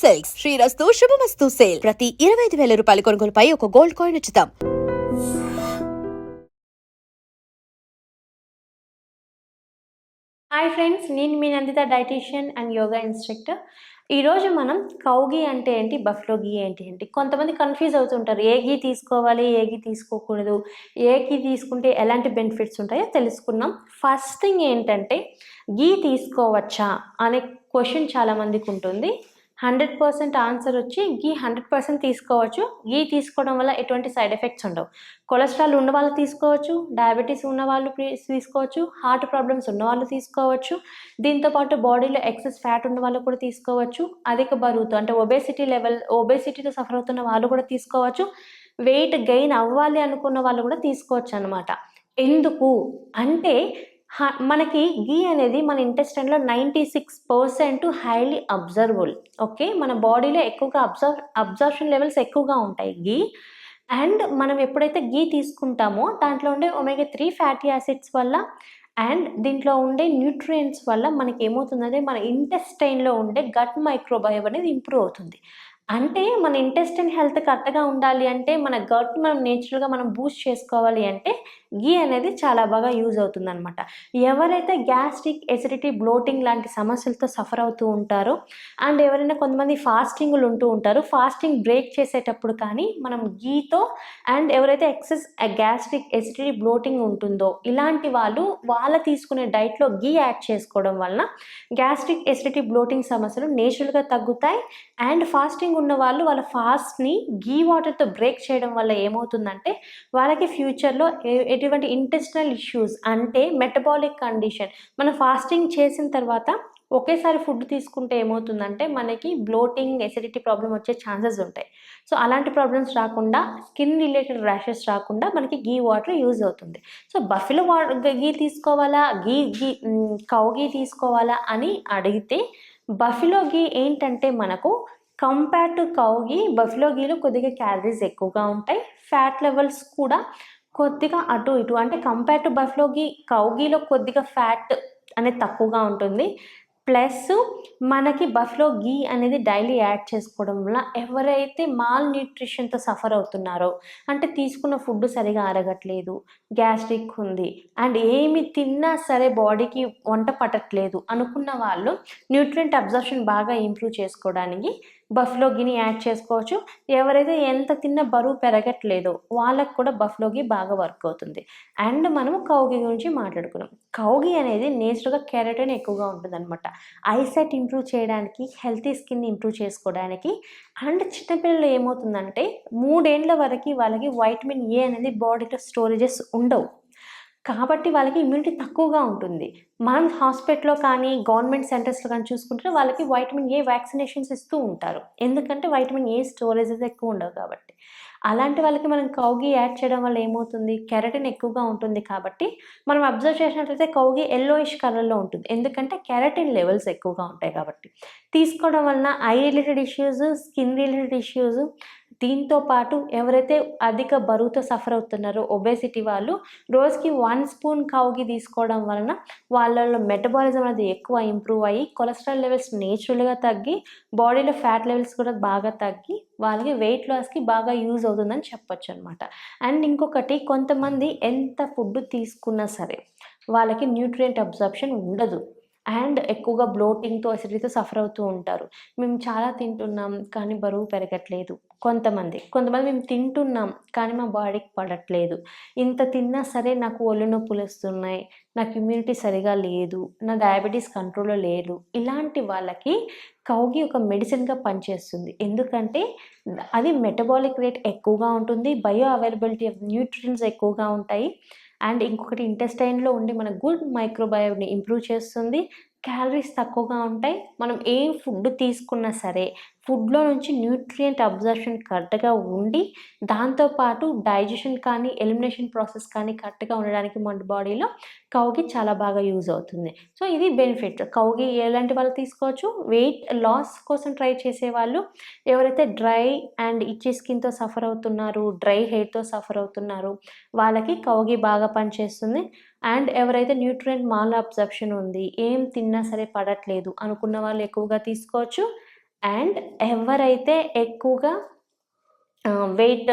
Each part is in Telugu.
సిల్క్స్ శ్రీరస్తు శుభమస్తు సేల్ ప్రతి ఇరవై ఐదు వేల రూపాయల కొనుగోలుపై ఒక గోల్డ్ కాయిన్ ఉచితం. హాయ్ ఫ్రెండ్స్ నేను మీ Nandita dietitian and yoga instructor ఈరోజు మనం కౌగి అంటే ఏంటి బఫ్లో గీ ఏంటి ఏంటి? కొంతమంది కన్ఫ్యూజ్ అవుతుంటారు ఏ గీ తీసుకోవాలి ఏ గీ తీసుకోకూడదు ఏ గీ తీసుకుంటే ఎలాంటి బెనిఫిట్స్ ఉంటాయో తెలుసుకున్నాం ఫస్ట్ థింగ్ ఏంటంటే గీ తీసుకోవచ్చా? అనే క్వశ్చన్ చాలామందికి ఉంటుంది. హండ్రెడ్ పర్సెంట్ ఆన్సర్ వచ్చి గీ హండ్రెడ్ పర్సెంట్ తీసుకోవచ్చు. గీ తీసుకోవడం వల్ల ఎటువంటి సైడ్ ఎఫెక్ట్స్ ఉండవు. కొలెస్ట్రాల్ ఉన్న వాళ్ళు తీసుకోవచ్చు డయాబెటీస్ ఉన్న వాళ్ళు తీసుకోవచ్చు హార్ట్ ప్రాబ్లమ్స్ ఉన్న వాళ్ళు తీసుకోవచ్చు దీంతోపాటు బాడీలో ఎక్సెస్ ఫ్యాట్ ఉన్న వాళ్ళు కూడా తీసుకోవచ్చు అధిక బరువుతో అంటే ఒబేసిటీ లెవెల్ ఒబేసిటీతో సఫర్ అవుతున్న వాళ్ళు కూడా తీసుకోవచ్చు వెయిట్ గెయిన్ అవ్వాలి అనుకున్న వాళ్ళు కూడా తీసుకోవచ్చు అనమాట ఎందుకు? అంటే మనకి గీ అనేది మన ఇంటెస్టైన్లో ninety six percent highly absorbable okay మన బాడీలో ఎక్కువగా అబ్జర్వ్ అబ్జర్ప్షన్ లెవెల్స్ ఎక్కువగా ఉంటాయి గీ. అండ్ మనం ఎప్పుడైతే గీ తీసుకుంటామో దాంట్లో ఉండే ఒమేగా త్రీ ఫ్యాటీ యాసిడ్స్ వల్ల అండ్ దీంట్లో ఉండే న్యూట్రియంట్స్ వల్ల మనకి ఏమవుతుందంటే మన ఇంటెస్టైన్లో ఉండే గట్ మైక్రోబయోమ్ అనేది ఇంప్రూవ్ అవుతుంది. అంటే మన ఇంటెస్టిన్ హెల్త్ కరెక్ట్గా ఉండాలి అంటే మన గట్ మనం నేచురల్గా మనం బూస్ట్ చేసుకోవాలి అంటే గీ అనేది చాలా బాగా యూజ్ అవుతుంది అనమాట ఎవరైతే గ్యాస్ట్రిక్ ఎసిడిటీ బ్లోటింగ్ లాంటి సమస్యలతో సఫర్ అవుతూ ఉంటారో అండ్ ఎవరైనా కొంతమంది ఫాస్టింగ్లు ఉంటూ ఉంటారు ఫాస్టింగ్ బ్రేక్ చేసేటప్పుడు కానీ మనం గీతో అండ్ ఎవరైతే ఎక్సెస్ గ్యాస్ట్రిక్ ఎసిడిటీ బ్లోటింగ్ ఉంటుందో ఇలాంటి వాళ్ళు వాళ్ళ తీసుకునే డైట్లో గీ యాడ్ చేసుకోవడం వలన గ్యాస్ట్రిక్ ఎసిడిటీ బ్లోటింగ్ సమస్యలు నేచురల్గా తగ్గుతాయి అండ్ ఫాస్టింగ్ ఉన్న వాళ్ళు వాళ్ళ ఫాస్ట్ని గీ వాటర్తో బ్రేక్ చేయడం వల్ల ఏమవుతుందంటే వాళ్ళకి ఫ్యూచర్లో ఎటువంటి ఇంటెస్టినల్ ఇష్యూస్ అంటే మెటబాలిక్ కండిషన్. మనం ఫాస్టింగ్ చేసిన తర్వాత ఒకేసారి ఫుడ్ తీసుకుంటే ఏమవుతుందంటే మనకి బ్లోటింగ్ ఎసిడిటీ ప్రాబ్లం వచ్చే ఛాన్సెస్ ఉంటాయి. సో అలాంటి ప్రాబ్లమ్స్ రాకుండా స్కిన్ రిలేటెడ్ ర్యాషెస్ రాకుండా మనకి గీ వాటర్ యూజ్ అవుతుంది. సో బఫిలో వా గీ తీసుకోవాలా? గీ గీ కౌ గీ తీసుకోవాలా? అని అడిగితే బఫిలో గీ ఏంటంటే మనకు compare to cow ghee buffalo గీలో కొద్దిగా క్యాలరీస్ ఎక్కువగా ఉంటాయి. ఫ్యాట్ లెవెల్స్ కూడా కొద్దిగా అటు ఇటు అంటే కంపేర్ టు బఫ్లో గీ కౌగీలో కొద్దిగా ఫ్యాట్ అనేది తక్కువగా ఉంటుంది. ప్లస్ మనకి బఫ్లో గీ అనేది డైలీ యాడ్ చేసుకోవడం వల్ల ఎవరైతే మాల్ న్యూట్రిషన్తో సఫర్ అవుతున్నారో అంటే తీసుకున్న ఫుడ్ సరిగా అరగట్లేదు గ్యాస్ట్రిక్ ఉంది అండ్ ఏమి తిన్నా సరే బాడీకి వంట పట్టట్లేదు అనుకున్న వాళ్ళు న్యూట్రియంట్ అబ్జర్షన్ బాగా ఇంప్రూవ్ చేసుకోవడానికి బఫ్లో గిని యాడ్ చేసుకోవచ్చు. ఎవరైతే ఎంత తిన్నా బరువు పెరగట్లేదో వాళ్ళకు కూడా బఫ్లోగి బాగా వర్క్ అవుతుంది. అండ్ మనము కౌగి గురించి మాట్లాడుకున్నాం. కౌగి అనేది నేచురల్గా కెరటిన్ ఎక్కువగా ఉంటుంది అనమాట ఐసైట్ ఇంప్రూవ్ చేయడానికి హెల్తీ స్కిన్ ఇంప్రూవ్ చేసుకోవడానికి అండ్ చిన్నపిల్లలు ఏమవుతుందంటే మూడేండ్ల వరకు వాళ్ళకి వైటమిన్ ఏ అనేది బాడీలో స్టోరేజెస్ ఉండవు. కాబట్టి వాళ్ళకి ఇమ్యూనిటీ తక్కువగా ఉంటుంది. మనం హాస్పిటల్లో కానీ గవర్నమెంట్ సెంటర్స్లో కానీ చూసుకుంటే వాళ్ళకి వైటమిన్ ఏ వ్యాక్సినేషన్స్ ఇస్తూ ఉంటారు. ఎందుకంటే వైటమిన్ ఏ స్టోరేజెస్ ఎక్కువ ఉండవు కాబట్టి. అలాంటి వాళ్ళకి మనం కౌగి యాడ్ చేయడం వల్ల ఏమవుతుంది? కెరటిన్ ఎక్కువగా ఉంటుంది కాబట్టి మనం అబ్జర్వ్ చేసినట్లయితే కౌగి ఎల్లోయిష్ కలర్లో ఉంటుంది. ఎందుకంటే కెరటిన్ లెవెల్స్ ఎక్కువగా ఉంటాయి కాబట్టి. తీసుకోవడం వలన eye related issues skin related issues దీంతో పాటు ఎవరైతే అధిక బరువుతో సఫర్ అవుతున్నారో ఒబేసిటీ వాళ్ళు రోజుకి వన్ స్పూన్ కౌగి తీసుకోవడం వలన వాళ్ళలో మెటబాలిజం అనేది ఎక్కువ ఇంప్రూవ్ అయ్యి కొలెస్ట్రాల్ లెవెల్స్ నేచురల్గా తగ్గి బాడీలో ఫ్యాట్ లెవెల్స్ కూడా బాగా తగ్గి వాళ్ళకి వెయిట్ లాస్కి బాగా యూజ్ అవుతుందని చెప్పొచ్చు అనమాట అండ్ ఇంకొకటి కొంతమంది ఎంత ఫుడ్ తీసుకున్నా సరే వాళ్ళకి న్యూట్రియంట్ అబ్జర్ప్షన్ ఉండదు. అండ్ ఎక్కువగా బ్లోటింగ్తో అసిడిటీతో సఫర్ అవుతూ ఉంటారు. మేము చాలా తింటున్నాం కానీ బరువు పెరగట్లేదు కొంతమంది. కొంతమంది మేము తింటున్నాం కానీ మా బాడీకి పడట్లేదు. ఇంత తిన్నా సరే నాకు ఒళ్ళు నొప్పులు వస్తున్నాయి నాకు ఇమ్యూనిటీ సరిగా లేదు నా డయాబెటీస్ కంట్రోల్లో లేదు. ఇలాంటి వాళ్ళకి కౌగి ఒక మెడిసిన్గా పనిచేస్తుంది. ఎందుకంటే అది మెటబాలిక్ రేట్ ఎక్కువగా ఉంటుంది బయో అవైలబిలిటీ ఆఫ్ న్యూట్రియన్స్ ఎక్కువగా ఉంటాయి. అండ్ ఇంకొకటి ఇంటెస్టైన్లో ఉండి మన గుడ్ మైక్రోబయోని ఇంప్రూవ్ చేస్తుంది. క్యాలరీస్ తక్కువగా ఉంటాయి. మనం ఏం ఫుడ్ తీసుకున్నా సరే ఫుడ్లో నుంచి న్యూట్రియంట్ అబ్జర్షన్ కరెక్ట్గా ఉండి దాంతోపాటు డైజెషన్ కానీ ఎలిమినేషన్ ప్రాసెస్ కానీ కరెక్ట్గా ఉండడానికి మన బాడీలో కౌగి చాలా బాగా యూజ్ అవుతుంది. సో ఇది బెనిఫిట్. కౌగి ఎలాంటి వాళ్ళు తీసుకోవచ్చు? వెయిట్ లాస్ కోసం ట్రై చేసే వాళ్ళు ఎవరైతే డ్రై అండ్ ఇచ్చే స్కిన్తో సఫర్ అవుతున్నారు డ్రై హెయిర్తో సఫర్ అవుతున్నారు వాళ్ళకి కౌగి బాగా పనిచేస్తుంది. అండ్ ఎవరైతే న్యూట్రియంట్ మాల్ అబ్జర్ప్షన్ ఉంది ఏం తిన్నా సరే పడట్లేదు అనుకున్న వాళ్ళు ఎక్కువగా తీసుకోవచ్చు. అండ్ ఎవరైతే ఎక్కువగా వెయిట్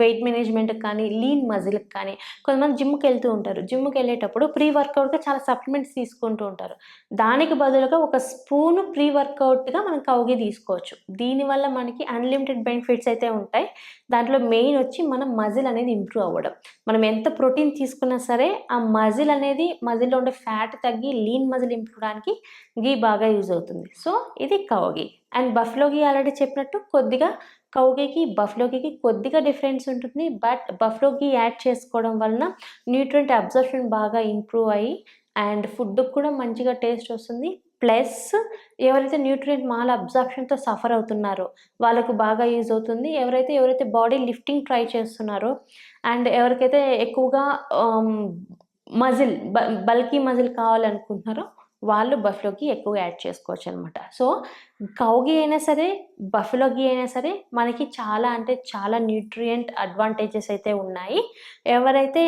వెయిట్ మేనేజ్మెంట్ కానీ లీన్ మజిల్కి కానీ కొంతమంది జిమ్కి వెళ్తూ ఉంటారు. జిమ్కి వెళ్ళేటప్పుడు ప్రీ వర్కౌట్గా చాలా సప్లిమెంట్స్ తీసుకుంటూ ఉంటారు. దానికి బదులుగా ఒక స్పూన్ ప్రీ వర్కౌట్గా మనం కౌగి తీసుకోవచ్చు. దీనివల్ల మనకి అన్లిమిటెడ్ బెనిఫిట్స్ అయితే ఉంటాయి. దాంట్లో మెయిన్ వచ్చి మనం మజిల్ అనేది ఇంప్రూవ్ అవ్వడం. మనం ఎంత ప్రోటీన్ తీసుకున్నా సరే ఆ మజిల్ అనేది మజిల్లో ఉండే ఫ్యాట్ తగ్గి లీన్ మజిల్ ఇంప్రూవ్ అవడానికి గీ బాగా యూజ్ అవుతుంది. సో ఇది కౌగి. అండ్ బఫ్లో గీ ఆల్రెడీ చెప్పినట్టు కొద్దిగా కౌగికి బఫ్లోకి కొద్దిగా డిఫరెన్స్ ఉంటుంది. బట్ బఫ్లోకి యాడ్ చేసుకోవడం వలన న్యూట్రియంట్ అబ్జర్ప్షన్ బాగా ఇంప్రూవ్ అయ్యి అండ్ ఫుడ్ కూడా మంచిగా టేస్ట్ వస్తుంది. ప్లస్ ఎవరైతే న్యూట్రియంట్ మాల్ అబ్జార్ప్షన్తో సఫర్ అవుతున్నారో వాళ్ళకు బాగా యూజ్ అవుతుంది. ఎవరైతే ఎవరైతే బాడీ లిఫ్టింగ్ ట్రై చేస్తున్నారో అండ్ ఎవరికైతే ఎక్కువగా మజిల్ బల్కీ మజిల్ కావాలనుకుంటున్నారో వాళ్ళు బఫ్లోకి ఎక్కువ యాడ్ చేసుకోవచ్చు అనమాట సో కౌగి అయినా సరే బఫెలోకి అయినా సరే మనకి చాలా అంటే చాలా న్యూట్రియంట్ అడ్వాంటేజెస్ అయితే ఉన్నాయి. ఎవరైతే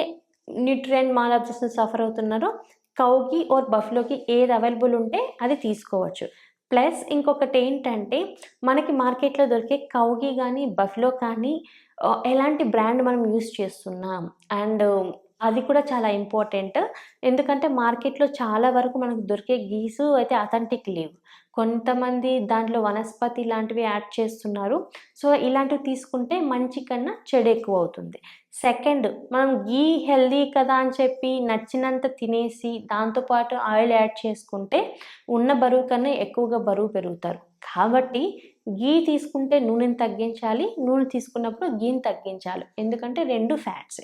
న్యూట్రియంట్ మాలబ్జెస్ని సఫర్ అవుతున్నారో కౌకి ఓర్ బఫ్లోకి ఏది అవైలబుల్ ఉంటే అది తీసుకోవచ్చు. ప్లస్ ఇంకొకటి ఏంటంటే మనకి మార్కెట్లో దొరికే కౌగి కానీ బఫ్లో కానీ ఎలాంటి బ్రాండ్ మనం యూస్ చేస్తున్నాం? అండ్ అది కూడా చాలా ఇంపార్టెంట్ ఎందుకంటే మార్కెట్లో చాలా వరకు మనకు దొరికే గీసు అయితే అథెంటిక్ లేవు కొంతమంది దాంట్లో వనస్పతి లాంటివి యాడ్ చేస్తున్నారు. సో ఇలాంటివి తీసుకుంటే మంచి కన్నా చెడు ఎక్కువ అవుతుంది. సెకండ్ మనం గీ హెల్దీ కదా అని చెప్పి నచ్చినంత తినేసి దాంతోపాటు ఆయిల్ యాడ్ చేసుకుంటే ఉన్న బరువు కన్నా ఎక్కువగా బరువు పెరుగుతారు. కాబట్టి గీ తీసుకుంటే నూనెని తగ్గించాలి నూనె తీసుకున్నప్పుడు గీని తగ్గించాలి. ఎందుకంటే రెండు ఫ్యాట్స్.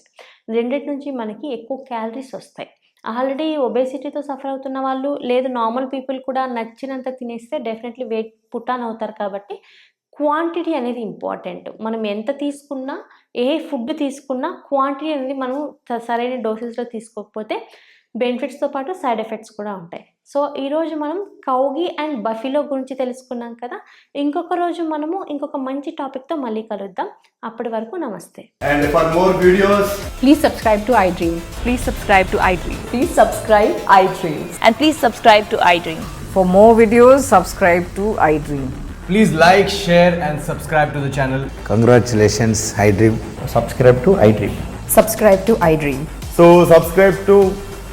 రెండింటి నుంచి మనకి ఎక్కువ క్యాలరీస్ వస్తాయి. ఆల్రెడీ ఒబేసిటీతో సఫర్ అవుతున్న వాళ్ళు లేదు నార్మల్ పీపుల్ కూడా నచ్చినంత తినేస్తే డెఫినెట్లీ వెయిట్ పుట్టాన్ అవుతారు కాబట్టి క్వాంటిటీ అనేది ఇంపార్టెంట్. మనం ఎంత తీసుకున్నా ఏ ఫుడ్ తీసుకున్నా క్వాంటిటీ అనేది మనం సరైన డోసెస్లో తీసుకోకపోతే బెనిఫిట్స్తో పాటు సైడ్ ఎఫెక్ట్స్ కూడా ఉంటాయి. సో ఈరోజు మనం కౌగి అండ్ బఫిలో గురించి తెలుసుకున్నాం కదా ఇంకొక రోజు మనము ఇంకొక మంచి టాపిక్తో మళ్ళీ కలుద్దాం అప్పటి వరకు నమస్తే And for more videos, Please subscribe to iDream. Please subscribe to iDream. Please subscribe iDream. And please subscribe to iDream. For more videos, subscribe to iDream. Please like, share, and subscribe to the channel. Congratulations, iDream. subscribe to iDream. Subscribe to iDream. so subscribe to iDream Media. I